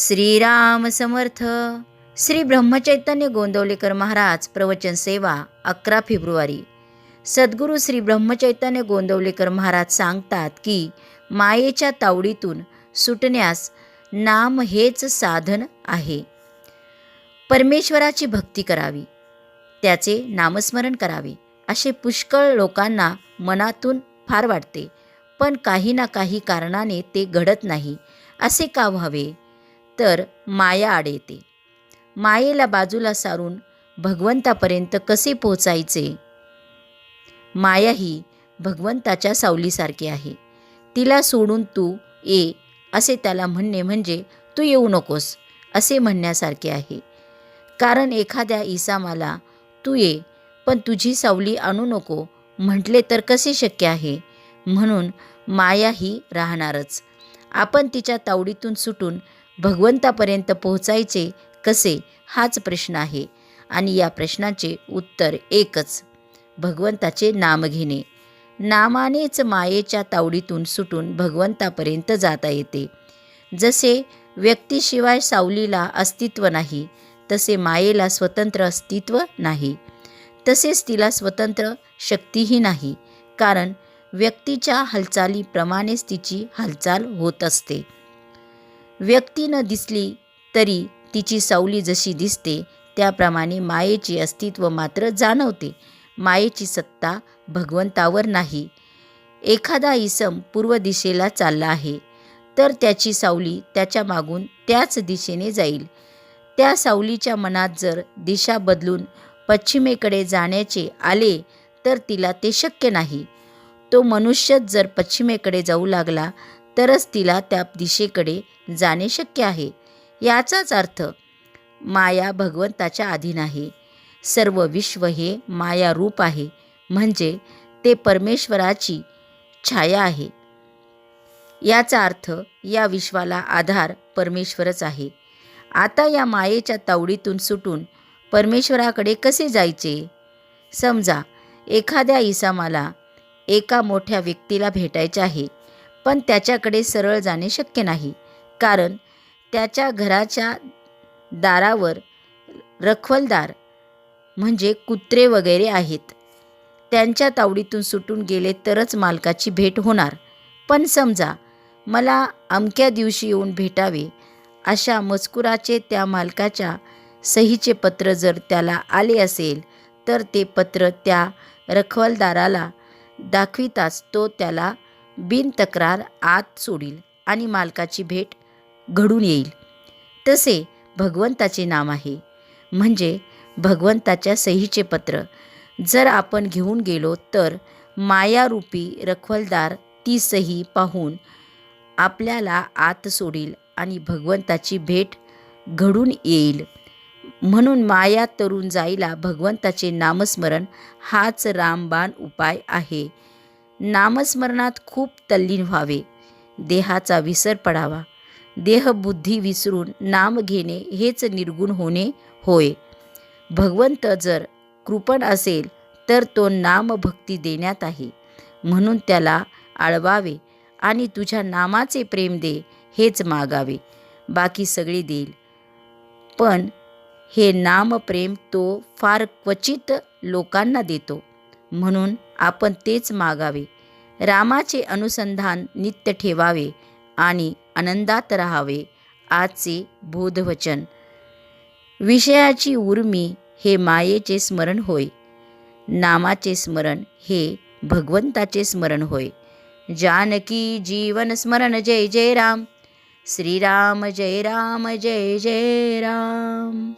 श्रीराम समर्थ. श्री ब्रह्मचैतन्य गोंदवलेकर महाराज प्रवचन सेवा अकरा फेब्रुवारी. सद्गुरू श्री ब्रह्मचैतन्य गोंदवलेकर महाराज सांगतात की मायेच्या तावडीतून सुटण्यास नाम हेच साधन आहे. परमेश्वराची भक्ती करावी. त्याचे नामस्मरण करावे. असे पुष्कळ लोकांना मनातून फार वाटते. पण काही ना काही कारणाने ते घडत नाही. असे का व्हावे? तर माया आड येते. मायेला बाजूला सारून भगवंतापर्यंत कसे पोचायचे माया ही भगवंताच्या सावलीसारखी आहे. तिला सोडून तू ये असे त्याला म्हणणे म्हणजे तू येऊ नकोस असे म्हणण्यासारखे आहे. कारण एखाद्या इसामाला तू ये पण तुझी सावली आणू नको म्हटले तर कसे शक्य आहे? म्हणून माया ही राहणारच. आपण तिच्या तावडीतून सुटून भगवंतापर्यंत पोहोचायचे कसे? हाच प्रश्न आहे. आणि या प्रश्नाचे उत्तर एकच. भगवंताचे नाम घेणे. नामानेच मायेच्या तावडीतून सुटून भगवंतापर्यंत जाता येते. जसे व्यक्तीशिवाय सावलीला अस्तित्व नाही तसे मायेला स्वतंत्र अस्तित्व नाही. तसेच तिला स्वतंत्र शक्तीही नाही कारण व्यक्तीच्या हालचालीप्रमाणेच तिची हालचाल होत असते. व्यक्ती न दिसली तरी तिची सावली जशी दिसते त्याप्रमाणे मायेचे अस्तित्व मात्र जाणवते. मायेची सत्ता भगवंतावर नाही. एखादा इसम पूर्व दिशेला चालला आहे तर त्याची सावली त्याच्या मागून त्याच दिशेने जाईल. त्या सावलीच्या मनात जर दिशा बदलून पश्चिमेकडे जाण्याचे आले तर तिला ते शक्य नाही. तो मनुष्यच जर पश्चिमेकडे जाऊ लागला तरच तिला त्या दिशेकडे जाणे शक्य आहे. याचाच अर्थ माया भगवंताच्या अधीन आहे. सर्व विश्व हे माया रूप आहे. म्हणजे ते परमेश्वराची छाया आहे. याचा अर्थ या विश्वाला आधार परमेश्वरच आहे. आता या मायेच्या तावडीतून सुटून परमेश्वराकडे कसे जायचे? समजा एखाद्या इसामाला एका मोठ्या व्यक्तीला भेटायचे आहे. पण त्याच्याकडे सरळ जाणे शक्य नाही. कारण त्याच्या घराच्या दारावर रखवलदार म्हणजे कुत्रे वगैरे आहेत. त्यांच्या तावडीतून सुटून गेले तरच मालकाची भेट होणार. पण समजा मला अमक्या दिवशी येऊन भेटावे अशा मजकुराचे त्या मालकाच्या सहीचे पत्र जर त्याला आले असेल तर ते पत्र त्या रखवलदाराला दाखविताच तो त्याला बिनतक्रार आत सोडील आणि मालकाची भेट घडून येईल. तसे भगवंताचे नाम आहे. म्हणजे भगवंताच्या सहीचे पत्र. जर आपण घेऊन गेलो तर मायारूपी रखवलदार ती सही पाहून आपल्याला आत सोडील आणि भगवंताची भेट घडून येईल. म्हणून माया तरुण जाईला भगवंताचे नामस्मरण हाच रामबाण उपाय आहे. नामस्मरणात खूप तल्लीन व्हावे. देहाचा विसर पडावा. देहबुद्धी विसरून नाम घेणे हेच निर्गुण होणे होय. भगवंत जर कृपण असेल तर तो नामभक्ती देण्यात आहे. म्हणून त्याला आळवावे आणि तुझ्या नामाचे प्रेम दे हेच मागावे. बाकी सगळी देईल. पण हे नामप्रेम तो फार क्वचित लोकांना देतो. म्हणून आपण तेच मागावे. रामाचे अनुसंधान नित्य ठेवावे आणि आनंदात राहावे आजचे बोधवचन. विषयाची उर्मी हे मायेचे स्मरण होय. नामाचे स्मरण हे भगवंताचे स्मरण होय. जानकी जीवन स्मरण जय जय राम. श्रीराम जय राम जय जय राम.